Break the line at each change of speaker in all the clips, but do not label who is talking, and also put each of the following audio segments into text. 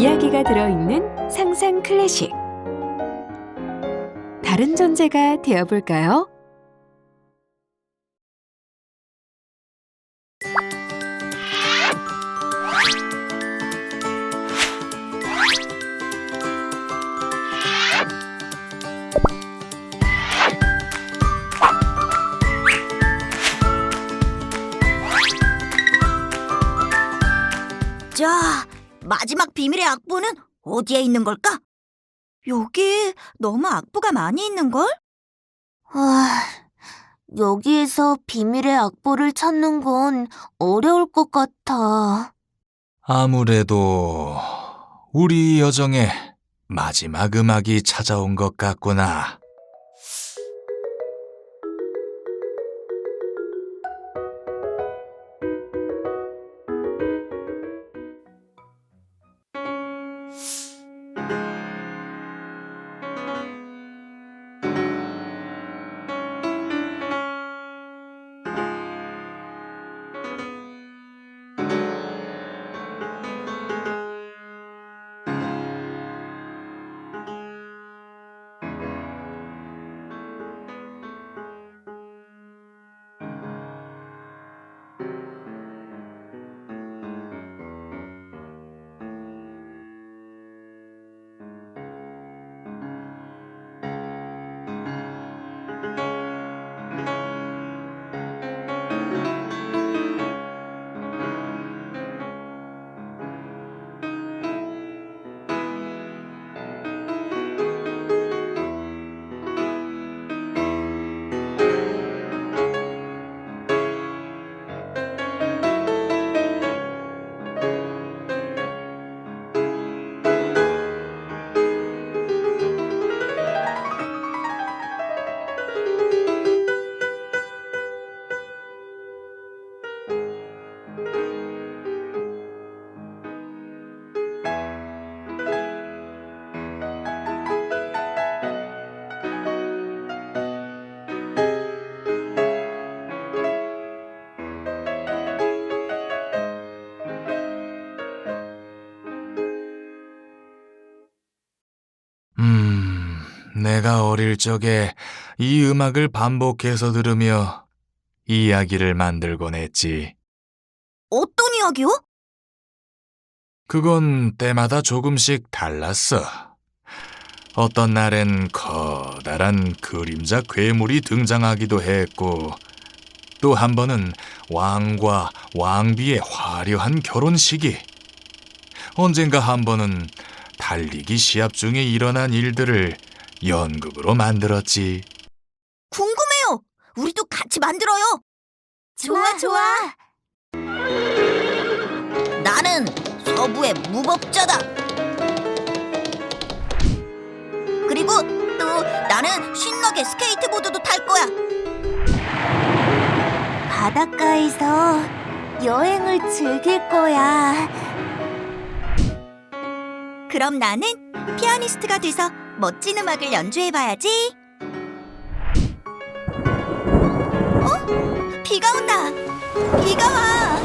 존재가 들어있는 상상 클래식. 다른 존재가 되어볼까요?
자, 마지막 비밀의 악보는 어디에 있는 걸까? 여기 너무 악보가 많이 있는걸?
아, 여기에서 비밀의 악보를 찾는 건 어려울 것 같아.
아무래도 우리 여정의 마지막 음악이 찾아온 것 같구나. 내가 어릴 적에 이 음악을 반복해서 들으며 이야기를 만들곤 했지.
어떤 이야기요?
그건 때마다 조금씩 달랐어. 어떤 날엔 커다란 그림자 괴물이 등장하기도 했고, 또 한 번은 왕과 왕비의 화려한 결혼식이, 언젠가 한 번은 달리기 시합 중에 일어난 일들을 연극으로 만들었지.
궁금해요. 우리도 같이 만들어요.
좋아, 좋아.
나는 서부의 무법자다. 그리고 또 나는 신나게 스케이트보드도 탈 거야.
바닷가에서 여행을 즐길 거야.
그럼 나는 피아니스트가 돼서 멋진 음악을 연주해 봐야지. 어? 비가 온다. 비가 와.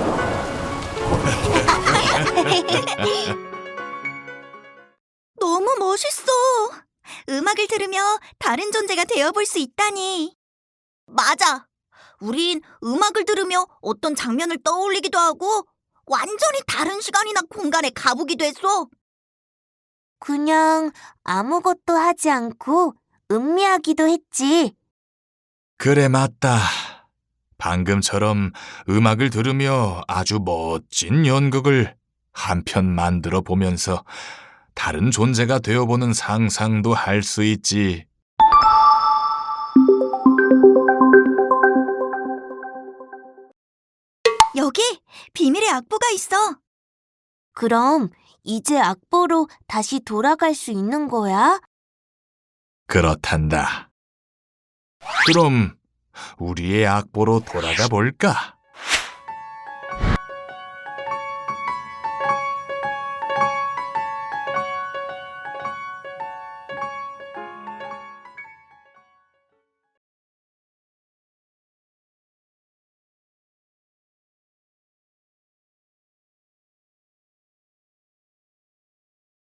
너무 멋있어. 음악을 들으며 다른 존재가 되어볼 수 있다니. 맞아. 우린 음악을 들으며 어떤 장면을 떠올리기도 하고 완전히 다른 시간이나 공간에 가보기도 했어.
그냥 아무것도 하지 않고 음미하기도 했지.
그래, 맞다. 방금처럼 음악을 들으며 아주 멋진 연극을 한 편 만들어 보면서 다른 존재가 되어보는 상상도 할 수 있지.
여기 비밀의 악보가 있어.
그럼 이제 악보로 다시 돌아갈 수 있는 거야?
그렇단다. 그럼 우리의 악보로 돌아가 볼까?